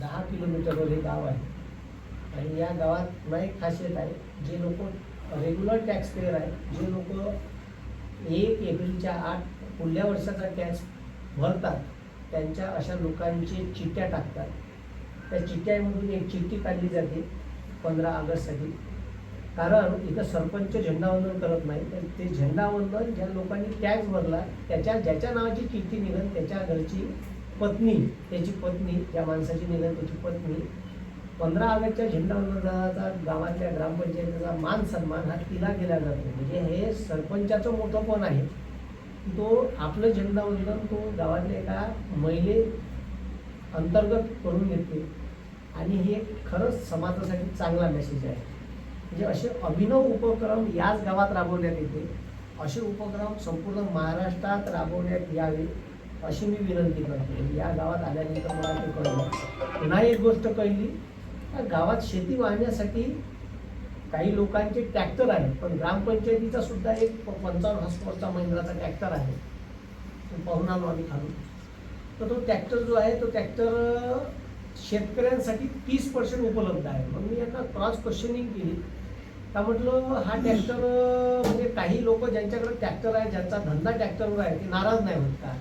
दहा किलोमीटरवर हे गाव आहे. आणि या गावात नाही एक खासियत आहे जे लोक रेग्युलर टॅक्स पेअर आहे जे लोक एक एप्रिलच्या आठ पुढल्या वर्षाचा टॅक्स भरतात त्यांच्या अशा लोकांचे चिठ्ठ्या टाकतात. त्या चिठ्ठ्यामधून एक चिठ्ठी काढली जाते पंधरा ऑगस्टसाठी कारण इथं सरपंच झेंडावंदन करत नाही तर ते झेंडावंदन ज्या लोकांनी टॅक्स भरला त्याच्या ज्याच्या नावाची चिठ्ठी निघन त्याच्या घरची पत्नी त्याची पत्नी त्या माणसाची निधन त्याची पत्नी पंधरा ऑगस्टच्या झेंडावंदनाचा गावातल्या ग्रामपंचायतीचा मान सन्मान हा तिला केला जातो. म्हणजे हे सरपंचाचं मोठं पण आहे? तो आपलं झेंडावंदन तो गावातल्या एका महिले अंतर्गत करून घेते आणि हे खरंच समाजासाठी चांगला मेसेज आहे. म्हणजे असे अभिनव उपक्रम याच गावात राबवण्यात येते. असे उपक्रम संपूर्ण महाराष्ट्रात राबवण्यात यावे. अशी मी विनंती करतो. या गावात आल्यानंतर मला ते कळलं. पुन्हा एक गोष्ट कळली. गावात शेती वाहण्यासाठी काही लोकांचे ट्रॅक्टर आहेत. पण ग्रामपंचायतीचा सुद्धा एक प- पंचावन्न हॉस्पॉटचा महिंद्राचा ट्रॅक्टर आहे. तो पाहून आलो आम्ही खालून. तर तो ट्रॅक्टर जो आहे तो ट्रॅक्टर शेतकऱ्यांसाठी तीस पर्सेंट उपलब्ध आहे. मग मी यांना क्रॉस क्वेश्चनिंग केली. का म्हटलं हा ट्रॅक्टर म्हणजे काही लोक ज्यांच्याकडे ट्रॅक्टर आहे ज्यांचा धंदा ट्रॅक्टरवर आहे ते नाराज नाही होत का?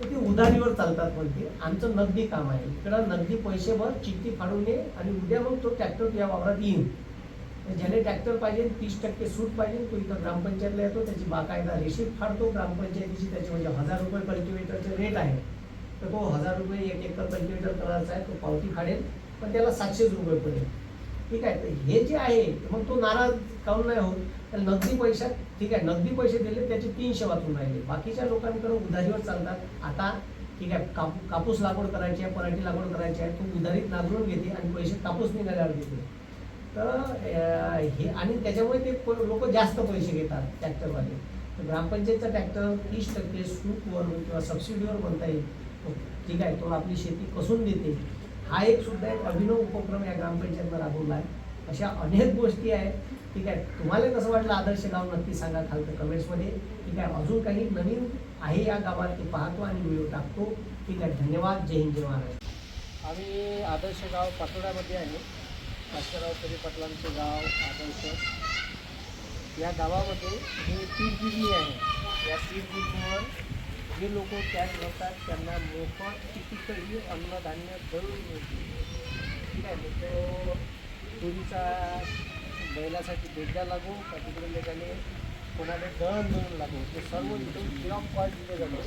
तर ते उधारीवर चालतात म्हणते. आमचं नगदी काम आहे. इकडं नगदी पैसे भर चिठ्ठी फाडून ये आणि उद्या मग तो ट्रॅक्टर तुझ्या वावरात येईल. तर ज्याने ट्रॅक्टर पाहिजे तीस टक्के सूट पाहिजे तो इथं ग्रामपंचायतला येतो त्याची बाकायदा रेशीट फाडतो ग्रामपंचायतीची त्याची म्हणजे हजार रुपये कल्टिवेटरचे रेट आहे. तर तो हजार रुपये एक एकर कल्टिवेटर करायचा आहे तो पावती फाडेल पण त्याला सातशेच रुपये पडेल. ठीक आहे? तर हे जे आहे मग तो नाराज काऊन नाही होत? तर नगदी पैशात ठीक आहे नगदी पैसे दिले त्याचे तीनशे वाचून राहिले. बाकीच्या लोकांकडे उधारीवर चालतात. आता ठीक आहे कापू कापूस लागवड करायची आहे पराठी लागवड करायची आहे तो उधारीत नागरून घेते आणि पैसे कापूस निघाल्यावर देते तर हे आणि त्याच्यामुळे ते लोक जास्त पैसे घेतात ट्रॅक्टरवाले. तर ग्रामपंचायतचा ट्रॅक्टर तीस टक्के सूटवर किंवा सबसिडीवर म्हणता येईल. ठीक आहे तो आपली शेती कसून देते. हा एक सुद्धा एक अभिनव उपक्रम या ग्रामपंचायतनं राबवला आहे. अशा अनेक गोष्टी आहेत. ठीक आहे तुम्हाला कसं वाटलं आदर्श गाव नक्की सांगा खालतं कमेंट्समध्ये. ठीक आहे अजून काही नवीन आहे या गावात ते पाहतो आणि व्हिडिओ टाकतो. ठीक आहे धन्यवाद. जय हिंद जय महाराष्ट्र. आम्ही आदर्श गाव पाटोड्यामध्ये आहे. काशीराव तरी पाटलांचं गाव आदर्श. या गावामध्ये हे पीक गिरणी आहे. या पीक गिरणीवर जे लोक कॅश भरतात त्यांना मोफत कितीतरी अन्नधान्य दळून मिळते ठीक आहे तर तो देवीचा बैलासाठी बेड्या लागू का तिकडून लेखाने कोणाला दळण मिळून लागू ते सर्व तिथून किंवा पॉईंट दिले जाते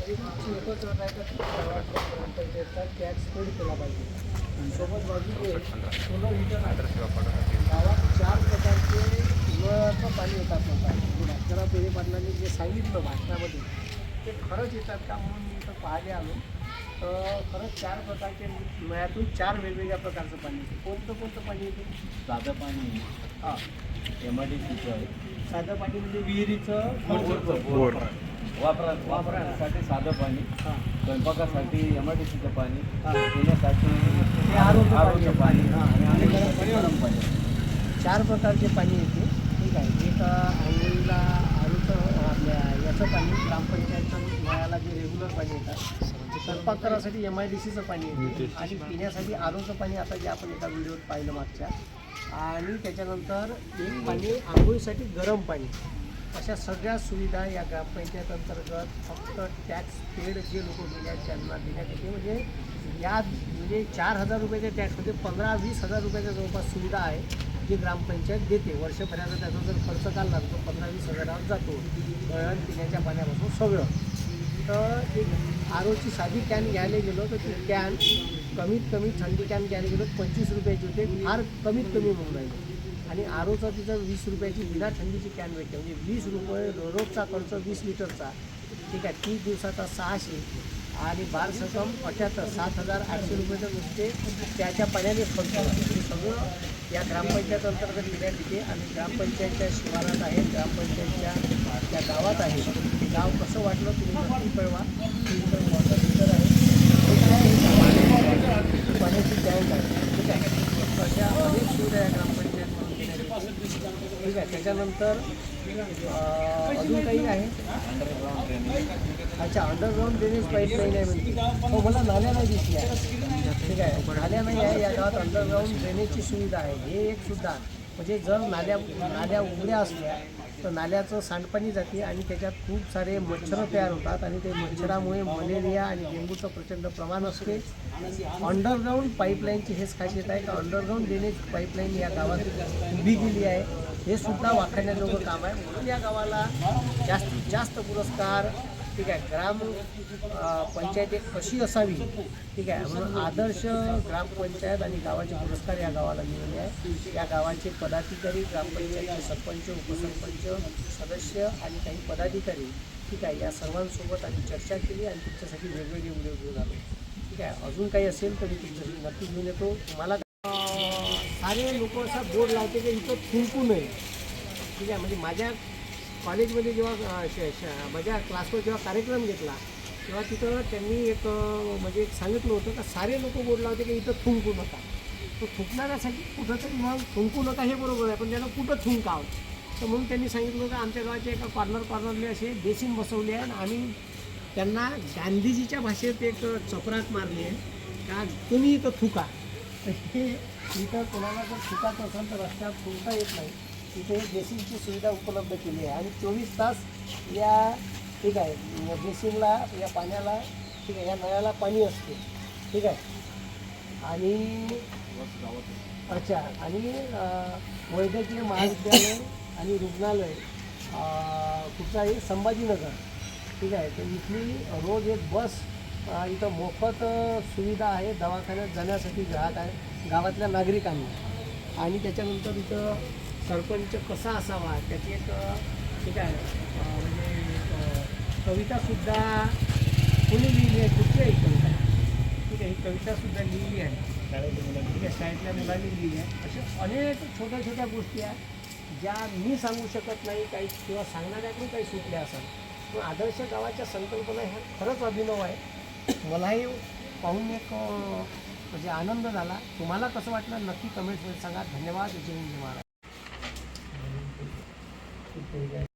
तरी तुमची एकच अट आहे का त्याचा टॅक्स पेड केला पाहिजे. आणि सोबत बाजूचे सोलर हिटर गावात चार प्रकारचे नळाचं पाणी येतात म्हणतात. डॉक्टरा पेरे पाटलांनी जे सांगितलं भाषणामध्ये ते खरंच येतात का म्हणून मी इथं पाहायला आलो. तर खरंच चार प्रकारचे नळ्यातून चार वेगवेगळ्या प्रकारचं पाणी येते. कोणतं कोणतं पाणी येते? साधं पाणी. हां. एम आय डी सीचं आहे. साधं पाणी म्हणजे विहिरीचं बोर. वापरा वापरासाठी साधं पाणी. हां. स्वयंपाकासाठी एम आय डी सीचं पाणी. हा. पिण्यासाठी आरोचं पाणी. हा. आणि गरम पाणी. चार प्रकारचे पाणी येते. ठीक आहे. एक आंघोळीला आरूचं आपल्या याचं पाणी ग्रामपंचायतचं नळाला जे रेग्युलर पाणी येतात स्वयंपाक करायसाठी एम आय डी सीचं पाणी येते आणि पिण्यासाठी आरोचं पाणी आता जे आपण एका व्हिडिओत पाहिलं मागच्या. आणि त्याच्यानंतर एक पाणी आंघोळीसाठी गरम पाणी. अशा सगळ्या सुविधा या ग्रामपंचायत अंतर्गत फक्त टॅक्स पेड जे लोक गेल्या त्यांना देण्यात येते म्हणजे या म्हणजे चार हजार रुपयाच्या टॅक्समध्ये पंधरा वीस हजार रुपयाच्या जवळपास सुविधा आहे जी ग्रामपंचायत देते. वर्षभराचा त्याचा जर खर्च काढला तर पंधरा वीस हजारावर जातो. दळण पिण्याच्या पाण्यापासून सगळं. तर एक आरोची साधी कॅन घ्यायला गेलो तर ती कॅन कमीत कमी थंडी कॅन घ्यायला गेलो तर पंचवीस रुपयाची होते फार कमीत कमी म्हणून राहिली. आणि आरोचा तिथं वीस रुपयाची विना थंडीची कॅन भेटते. म्हणजे वीस रुपये रोजचा खर्च वीस लिटरचा. ठीक आहे तीस दिवसाचा सहाशे आणि बार सकम अठ्याहत्तर सात हजार आठशे रुपये नुसते त्याच्या पाण्याने खर्च हे सगळं या ग्रामपंचायत अंतर्गत येण्यात येते. आणि ग्रामपंचायतच्या शिवारात आहे ग्रामपंचायतच्या त्या गावात आहे. गाव कसं वाटलं तुम्ही? नक्की कळवा. इथं वॉटर हिटर आहे पाण्याची टँक आहे ठीक आहे अशा अनेक सुविधा या ग्रामपंचायतमधून ठीक आहे त्याच्यानंतर अजून काही आहे? अच्छा अंडरग्राऊंड ड्रेनेज पाईपलाईन आहे म्हणजे हो मला नाल्या नाही दिसल्या. ठीक आहे. नाल्या नाही आहे या गावात अंडरग्राऊंड ड्रेनेजची सुविधा आहे. हे एक सुद्धा म्हणजे जर नाल्या नाल्या उघड्या असल्या तर नाल्याचं सांडपाणी जाते आणि त्याच्यात खूप सारे मच्छर तयार होतात आणि ते मच्छरामुळे मलेरिया आणि डेंगूचं प्रचंड प्रमाण असते. अंडरग्राऊंड पाईपलाईनची हेच खासियत आहे. का अंडरग्राऊंड ड्रेनेज पाईपलाईन या गावात उभी गेली आहे. हे सुद्धा वाखाणण्याजोगं काम आहे. म्हणून या गावाला जास्तीत जास्त पुरस्कार ठीक आहे ग्राम पंचायत एक कशी असावी? ठीक आहे म्हणून आदर्श ग्रामपंचायत आणि गावाचे पुरस्कार या गावाला मिळाले आहे या गावाचे पदाधिकारी ग्रामपंचायतचे सरपंच उपसरपंच सदस्य आणि काही पदाधिकारी ठीक आहे या सर्वांसोबत आम्ही चर्चा केली आणि तुमच्यासाठी वेगवेगळे व्हिडिओ घेऊन आलो. ठीक आहे अजून काही असेल तर मी तुमच्यासाठी नक्की घेऊन येतो. तुम्हाला सारे लोक असा बोर्ड लावते की इथं थुंकू नये. ठीक आहे म्हणजे माझ्या कॉलेजमध्ये जेव्हा श माझ्या क्लासवर जेव्हा कार्यक्रम घेतला तेव्हा तिथं त्यांनी एक म्हणजे एक सांगितलं होतं का सारे लोक बोलला होते की इथं थुंकू नका. तो थुंकणाऱ्यासाठी कुठंतरी मग थुंकू नका हे बरोबर आहे पण त्याला कुठं थुंकावं? तर म्हणून त्यांनी सांगितलं होतं आमच्या गावाचे एका कॉर्नर कॉर्नरले असे बेसिन बसवले आहे आणि त्यांना गांधीजीच्या भाषेत एक चपराक मारली आहे का तुम्ही इथं थुका. तर हे इथं कोणाला जर थुकाचं असेल तर रस्त्यात थुंकता येत नाही. तिथे बेसिनची सुविधा उपलब्ध केली आहे. आणि चोवीस तास या ठीक आहे बेसिनला या पाण्याला ठीक आहे या नळाला पाणी असते. ठीक आहे. आणि अच्छा आणि वैद्यकीय महाविद्यालय आणि रुग्णालय अं, कुठचं आहे? संभाजीनगर. ठीक आहे. तर इथली रोज एक बस इथं मोफत सुविधा आहे दवाखान्यात जाण्यासाठी ग्राहक आहे गावातल्या नागरिकांना. आणि त्याच्यानंतर इथं सरपंच कसा असावा त्याची एक ठीक आहे म्हणजे कवितासुद्धा कोणी लिहिली आहे? कुठली आहे कविता? ठीक आहे ही कवितासुद्धा लिहिली आहे. ठीक आहे शाळेतल्या मुलांनी लिहिली आहे. अशा अनेक छोट्या छोट्या गोष्टी आहेत ज्या मी सांगू शकत नाही काही किंवा सांगणाऱ्याकडून काही सुटल्या असाल पण आदर्श गावाच्या संकल्पना ह्या खरंच अभिनव आहे मलाही पाहून एक म्हणजे आनंद झाला. तुम्हाला कसं वाटलं? नक्की कमेंट्समध्ये सांगा. धन्यवाद. जय हिंद महाराज